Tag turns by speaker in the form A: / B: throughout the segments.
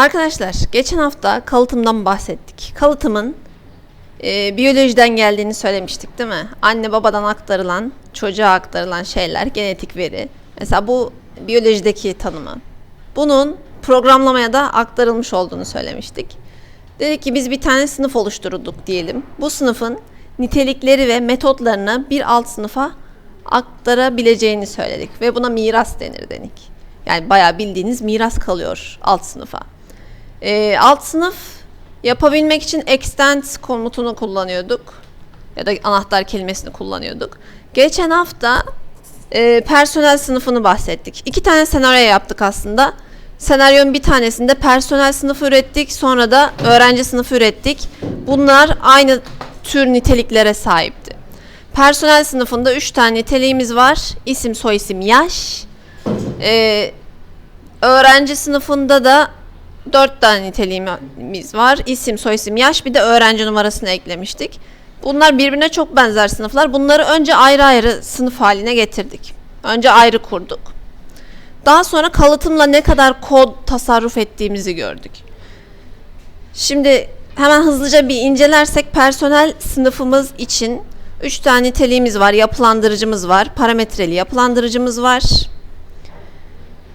A: Arkadaşlar geçen hafta kalıtımdan bahsettik. Kalıtımın e, biyolojiden geldiğini söylemiştik değil mi? Anne babadan aktarılan, çocuğa aktarılan şeyler, genetik veri. Mesela bu biyolojideki tanımı. Bunun programlamaya da aktarılmış olduğunu söylemiştik. Dedik ki biz bir tane sınıf oluşturduk diyelim. Bu sınıfın nitelikleri ve metotlarını bir alt sınıfa aktarabileceğini söyledik ve buna miras denir dedik. Yani bayağı bildiğiniz miras kalıyor alt sınıfa. Ee, alt sınıf yapabilmek için extend komutunu kullanıyorduk. Ya da anahtar kelimesini kullanıyorduk. Geçen hafta e, personel sınıfını bahsettik. İki tane senaryo yaptık aslında. Senaryonun bir tanesinde personel sınıfı ürettik. Sonra da öğrenci sınıfı ürettik. Bunlar aynı tür niteliklere sahipti. Personel sınıfında üç tane niteliğimiz var. İsim, soyisim, yaş. Ee, öğrenci sınıfında da dört tane niteliğimiz var. İsim, soyisim, yaş bir de öğrenci numarasını eklemiştik. Bunlar birbirine çok benzer sınıflar. Bunları önce ayrı ayrı sınıf haline getirdik. Önce ayrı kurduk. Daha sonra kalıtımla ne kadar kod tasarruf ettiğimizi gördük. Şimdi hemen hızlıca bir incelersek personel sınıfımız için 3 tane niteliğimiz var. Yapılandırıcımız var. Parametreli yapılandırıcımız var.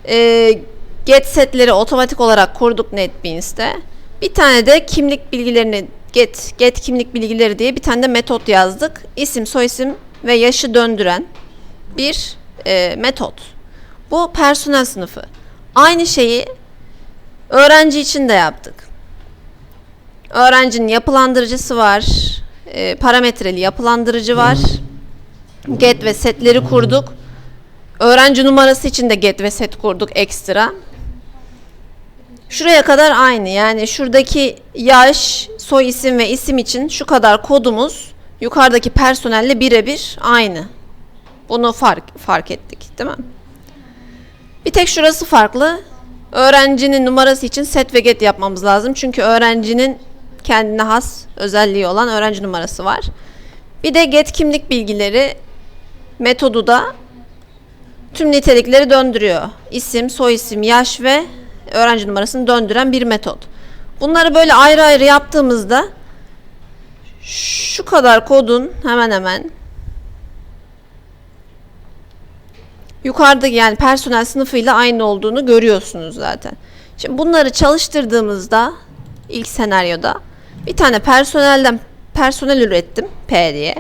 A: Ee, get setleri otomatik olarak kurduk NetBeans'te. Bir tane de kimlik bilgilerini get, get kimlik bilgileri diye bir tane de metot yazdık. İsim, soyisim ve yaşı döndüren bir e, metot. Bu personel sınıfı. Aynı şeyi öğrenci için de yaptık. Öğrencinin yapılandırıcısı var. e, parametreli yapılandırıcı var. Get ve setleri kurduk. Öğrenci numarası için de get ve set kurduk ekstra. Şuraya kadar aynı. Yani şuradaki yaş, soy isim ve isim için şu kadar kodumuz yukarıdaki personelle birebir aynı. Bunu fark fark ettik, değil mi? Bir tek şurası farklı. Öğrencinin numarası için set ve get yapmamız lazım. Çünkü öğrencinin kendine has özelliği olan öğrenci numarası var. Bir de get kimlik bilgileri metodu da tüm nitelikleri döndürüyor. İsim, soyisim, yaş ve öğrenci numarasını döndüren bir metot. Bunları böyle ayrı ayrı yaptığımızda şu kadar kodun hemen hemen yukarıdaki yani personel sınıfıyla aynı olduğunu görüyorsunuz zaten. Şimdi bunları çalıştırdığımızda ilk senaryoda bir tane personelden personel ürettim P diye.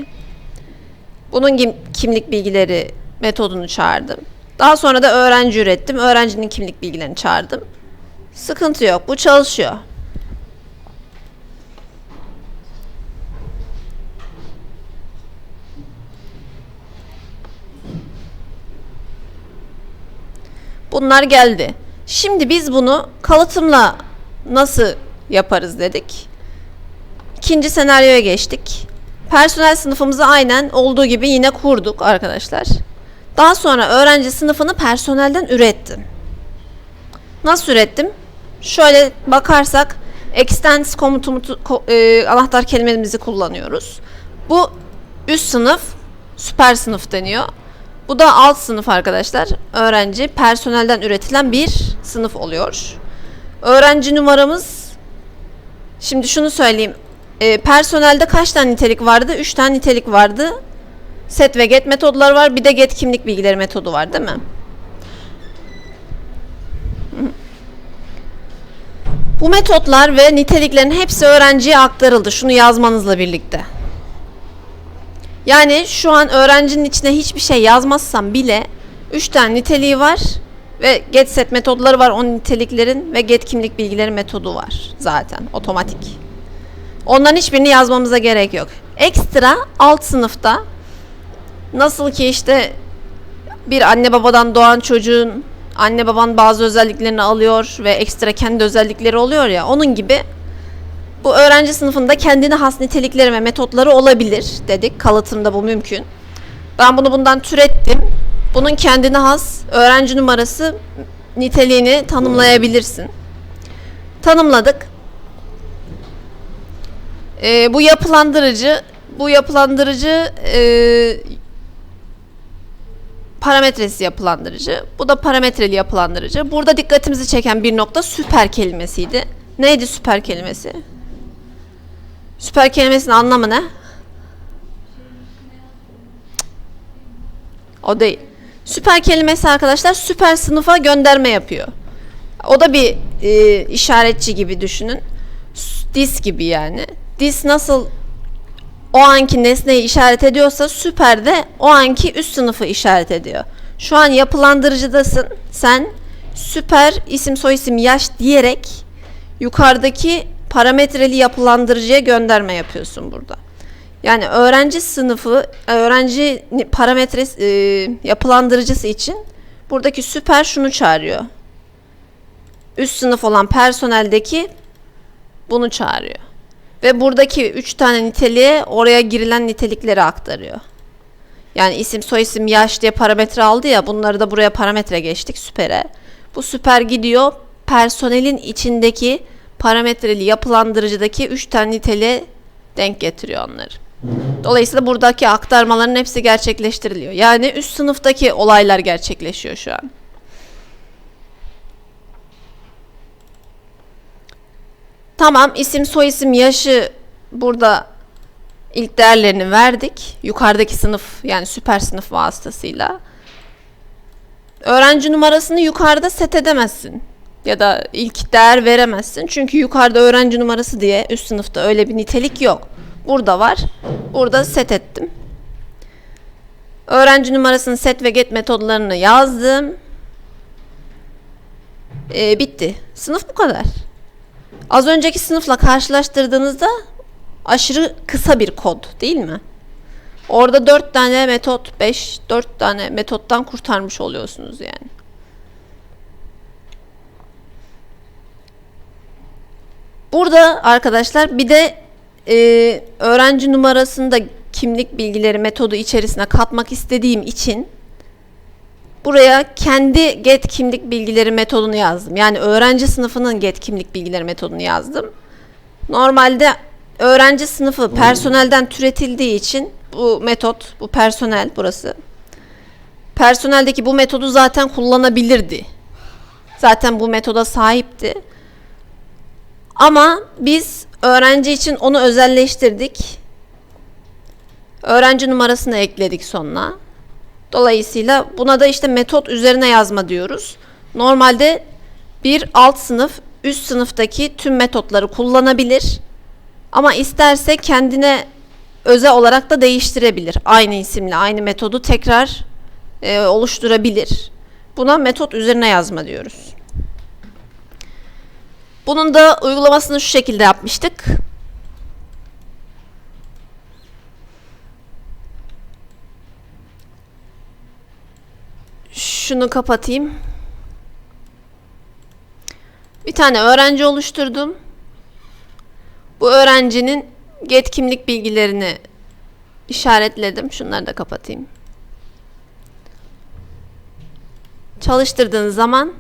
A: Bunun kim- kimlik bilgileri metodunu çağırdım. Daha sonra da öğrenci ürettim. Öğrencinin kimlik bilgilerini çağırdım. Sıkıntı yok. Bu çalışıyor. Bunlar geldi. Şimdi biz bunu kalıtımla nasıl yaparız dedik. İkinci senaryoya geçtik. Personel sınıfımızı aynen olduğu gibi yine kurduk arkadaşlar. Daha sonra öğrenci sınıfını personelden ürettim. Nasıl ürettim? Şöyle bakarsak extends komutumuzu ko- e, anahtar kelimemizi kullanıyoruz. Bu üst sınıf, süper sınıf deniyor. Bu da alt sınıf arkadaşlar. Öğrenci personelden üretilen bir sınıf oluyor. Öğrenci numaramız Şimdi şunu söyleyeyim. E, personelde kaç tane nitelik vardı? 3 tane nitelik vardı. Set ve get metodları var. Bir de get kimlik bilgileri metodu var değil mi? Bu metotlar ve niteliklerin hepsi öğrenciye aktarıldı. Şunu yazmanızla birlikte. Yani şu an öğrencinin içine hiçbir şey yazmazsam bile 3 tane niteliği var ve get set metodları var onun niteliklerin ve get kimlik bilgileri metodu var zaten otomatik. Onların hiçbirini yazmamıza gerek yok. Ekstra alt sınıfta nasıl ki işte bir anne babadan doğan çocuğun anne baban bazı özelliklerini alıyor ve ekstra kendi özellikleri oluyor ya onun gibi bu öğrenci sınıfında kendine has nitelikleri ve metotları olabilir dedik. Kalıtımda bu mümkün. Ben bunu bundan türettim. Bunun kendine has öğrenci numarası niteliğini tanımlayabilirsin. Tanımladık. Ee, bu yapılandırıcı bu yapılandırıcı e, parametresi yapılandırıcı. Bu da parametreli yapılandırıcı. Burada dikkatimizi çeken bir nokta süper kelimesiydi. Neydi süper kelimesi? Süper kelimesinin anlamı ne? O değil. Süper kelimesi arkadaşlar süper sınıfa gönderme yapıyor. O da bir e, işaretçi gibi düşünün. Dis gibi yani. Dis nasıl o anki nesneyi işaret ediyorsa süper de o anki üst sınıfı işaret ediyor. Şu an yapılandırıcıdasın. Sen süper isim soyisim yaş diyerek yukarıdaki parametreli yapılandırıcıya gönderme yapıyorsun burada. Yani öğrenci sınıfı, öğrenci ni- parametre e, yapılandırıcısı için buradaki süper şunu çağırıyor. Üst sınıf olan personeldeki bunu çağırıyor. Ve buradaki üç tane niteliğe oraya girilen nitelikleri aktarıyor. Yani isim, soyisim, yaş diye parametre aldı ya bunları da buraya parametre geçtik süpere. Bu süper gidiyor personelin içindeki parametreli yapılandırıcıdaki üç tane niteliğe denk getiriyor onları. Dolayısıyla buradaki aktarmaların hepsi gerçekleştiriliyor. Yani üst sınıftaki olaylar gerçekleşiyor şu an. Tamam isim soyisim yaşı burada ilk değerlerini verdik. Yukarıdaki sınıf yani süper sınıf vasıtasıyla. Öğrenci numarasını yukarıda set edemezsin. Ya da ilk değer veremezsin. Çünkü yukarıda öğrenci numarası diye üst sınıfta öyle bir nitelik yok. Burada var. Burada set ettim. Öğrenci numarasını set ve get metodlarını yazdım. Ee, bitti. Sınıf bu kadar. Az önceki sınıfla karşılaştırdığınızda aşırı kısa bir kod değil mi? Orada 4 tane metot, 5, 4 tane metottan kurtarmış oluyorsunuz yani. Burada arkadaşlar bir de e, öğrenci numarasında kimlik bilgileri metodu içerisine katmak istediğim için buraya kendi get kimlik bilgileri metodunu yazdım. Yani öğrenci sınıfının get kimlik bilgileri metodunu yazdım. Normalde öğrenci sınıfı personelden türetildiği için bu metot, bu personel burası. Personeldeki bu metodu zaten kullanabilirdi. Zaten bu metoda sahipti. Ama biz öğrenci için onu özelleştirdik. Öğrenci numarasını ekledik sonuna. Dolayısıyla buna da işte metot üzerine yazma diyoruz. Normalde bir alt sınıf üst sınıftaki tüm metotları kullanabilir. Ama isterse kendine özel olarak da değiştirebilir. Aynı isimle aynı metodu tekrar e, oluşturabilir. Buna metot üzerine yazma diyoruz. Bunun da uygulamasını şu şekilde yapmıştık. Şunu kapatayım. Bir tane öğrenci oluşturdum. Bu öğrencinin get kimlik bilgilerini işaretledim. Şunları da kapatayım. Çalıştırdığınız zaman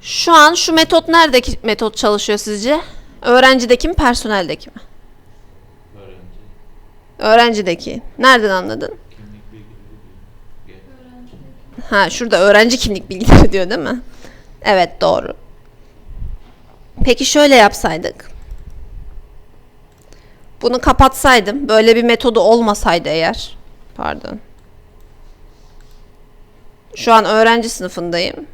A: şu an şu metot neredeki metot çalışıyor sizce? Öğrencideki mi, personeldeki mi?
B: Öğrenci
A: Öğrencideki. Nereden anladın?
B: kimlik bilgileri diyor. Gel.
A: Ha şurada öğrenci kimlik bilgileri diyor değil mi? Evet doğru. Peki şöyle yapsaydık. Bunu kapatsaydım, böyle bir metodu olmasaydı eğer. Pardon. Şu an öğrenci sınıfındayım.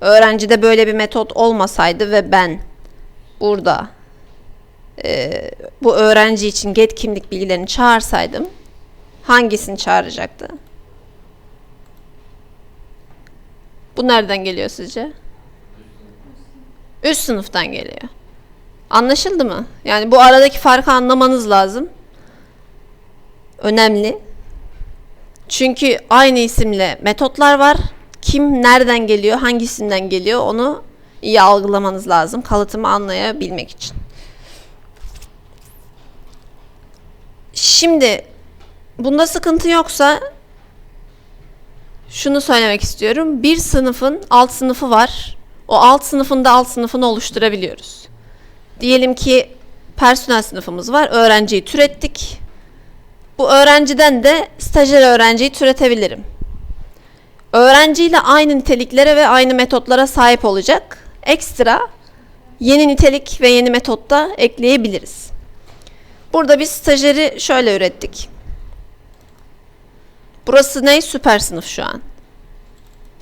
A: Öğrencide böyle bir metot olmasaydı ve ben burada eee, bu öğrenci için get kimlik bilgilerini çağırsaydım hangisini çağıracaktı? Bu nereden geliyor sizce? Üst sınıftan geliyor. Anlaşıldı mı? Yani bu aradaki farkı anlamanız lazım. Önemli. Çünkü aynı isimle metotlar var. Kim nereden geliyor, hangisinden geliyor onu iyi algılamanız lazım kalıtımı anlayabilmek için. Şimdi bunda sıkıntı yoksa şunu söylemek istiyorum. Bir sınıfın alt sınıfı var. O alt sınıfında alt sınıfını oluşturabiliyoruz. Diyelim ki personel sınıfımız var. Öğrenciyi türettik. Bu öğrenciden de stajyer öğrenciyi türetebilirim. öğrenciyle aynı niteliklere ve aynı metotlara sahip olacak. Ekstra yeni nitelik ve yeni metot da ekleyebiliriz. Burada biz stajyeri şöyle ürettik. Burası ne? Süper sınıf şu an.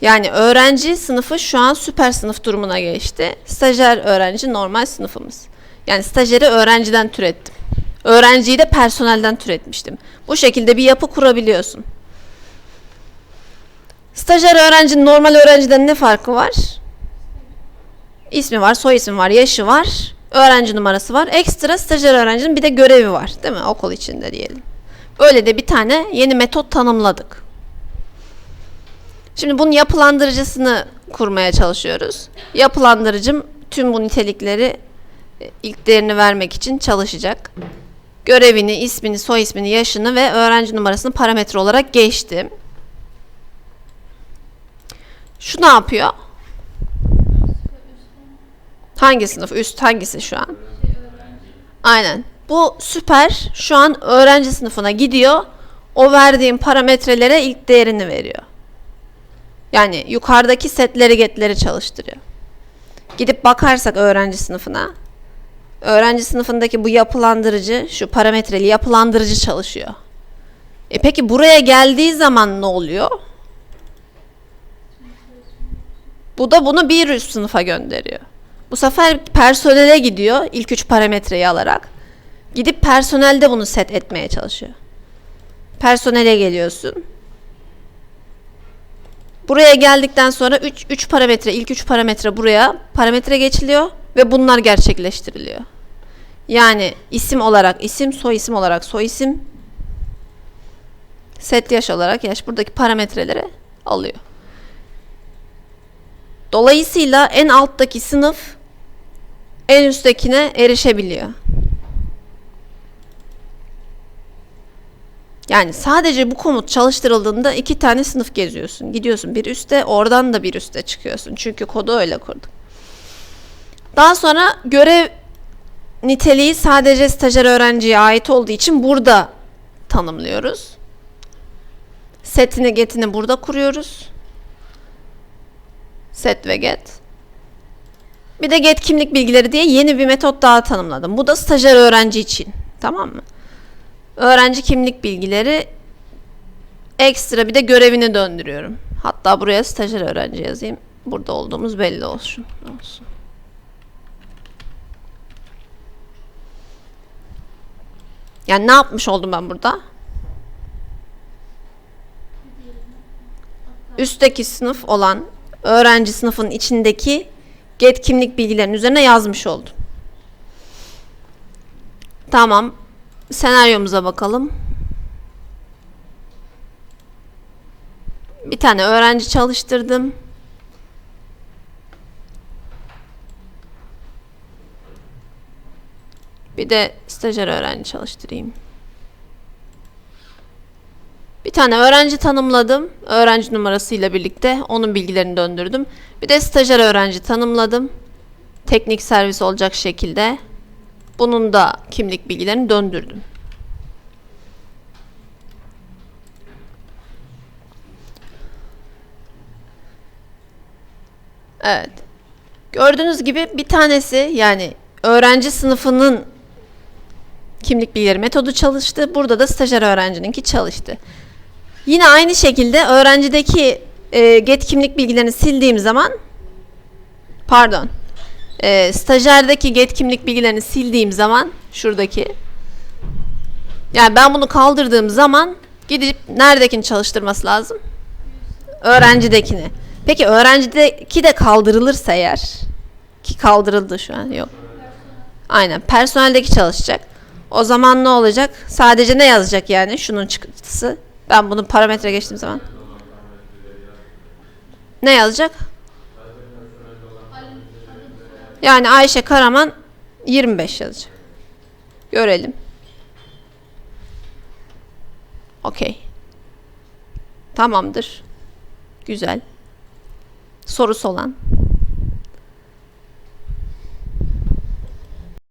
A: Yani öğrenci sınıfı şu an süper sınıf durumuna geçti. Stajyer öğrenci normal sınıfımız. Yani stajyeri öğrenciden türettim. Öğrenciyi de personelden türetmiştim. Bu şekilde bir yapı kurabiliyorsun. Stajyer öğrencinin normal öğrenciden ne farkı var? İsmi var, soy ismi var, yaşı var, öğrenci numarası var. Ekstra stajyer öğrencinin bir de görevi var, değil mi? Okul içinde diyelim. Böyle de bir tane yeni metot tanımladık. Şimdi bunun yapılandırıcısını kurmaya çalışıyoruz. Yapılandırıcım tüm bu nitelikleri e, ilk değerini vermek için çalışacak. Görevini, ismini, soy ismini, yaşını ve öğrenci numarasını parametre olarak geçtim. Şu ne yapıyor? Hangi sınıf? Üst hangisi şu an? Aynen. Bu süper. Şu an öğrenci sınıfına gidiyor. O verdiğim parametrelere ilk değerini veriyor. Yani yukarıdaki setleri getleri çalıştırıyor. Gidip bakarsak öğrenci sınıfına. Öğrenci sınıfındaki bu yapılandırıcı, şu parametreli yapılandırıcı çalışıyor. E peki buraya geldiği zaman ne oluyor? Bu da bunu bir üst sınıfa gönderiyor. Bu sefer personele gidiyor ilk üç parametreyi alarak. Gidip personelde bunu set etmeye çalışıyor. Personele geliyorsun. Buraya geldikten sonra 3 3 parametre ilk 3 parametre buraya parametre geçiliyor ve bunlar gerçekleştiriliyor. Yani isim olarak isim, soy isim olarak soy isim, set yaş olarak yaş buradaki parametreleri alıyor. Dolayısıyla en alttaki sınıf en üsttekine erişebiliyor. Yani sadece bu komut çalıştırıldığında iki tane sınıf geziyorsun. Gidiyorsun bir üste, oradan da bir üste çıkıyorsun. Çünkü kodu öyle kurduk. Daha sonra görev niteliği sadece stajyer öğrenciye ait olduğu için burada tanımlıyoruz. Setini getini burada kuruyoruz. Set ve get. Bir de get kimlik bilgileri diye yeni bir metot daha tanımladım. Bu da stajyer öğrenci için. Tamam mı? Öğrenci kimlik bilgileri ekstra bir de görevini döndürüyorum. Hatta buraya stajyer öğrenci yazayım. Burada olduğumuz belli olsun. olsun. Yani ne yapmış oldum ben burada? Üstteki sınıf olan öğrenci sınıfının içindeki get kimlik bilgilerinin üzerine yazmış oldum. Tamam. Senaryomuza bakalım. Bir tane öğrenci çalıştırdım. Bir de stajyer öğrenci çalıştırayım. Bir tane öğrenci tanımladım. Öğrenci numarasıyla birlikte onun bilgilerini döndürdüm. Bir de stajyer öğrenci tanımladım. Teknik servis olacak şekilde. Bunun da kimlik bilgilerini döndürdüm. Evet. Gördüğünüz gibi bir tanesi yani öğrenci sınıfının kimlik bilgileri metodu çalıştı. Burada da stajyer öğrencininki çalıştı. Yine aynı şekilde öğrencideki e, get kimlik bilgilerini sildiğim zaman pardon e, stajyerdeki get bilgilerini sildiğim zaman şuradaki yani ben bunu kaldırdığım zaman gidip neredekini çalıştırması lazım? Öğrencidekini. Peki öğrencideki de kaldırılırsa eğer ki kaldırıldı şu an yok. Aynen personeldeki çalışacak. O zaman ne olacak? Sadece ne yazacak yani şunun çıktısı? Ben bunu parametre geçtiğim zaman. Ne yazacak? Yani Ayşe Karaman 25 yazacak. Görelim. Okey. Tamamdır. Güzel. Sorusu olan.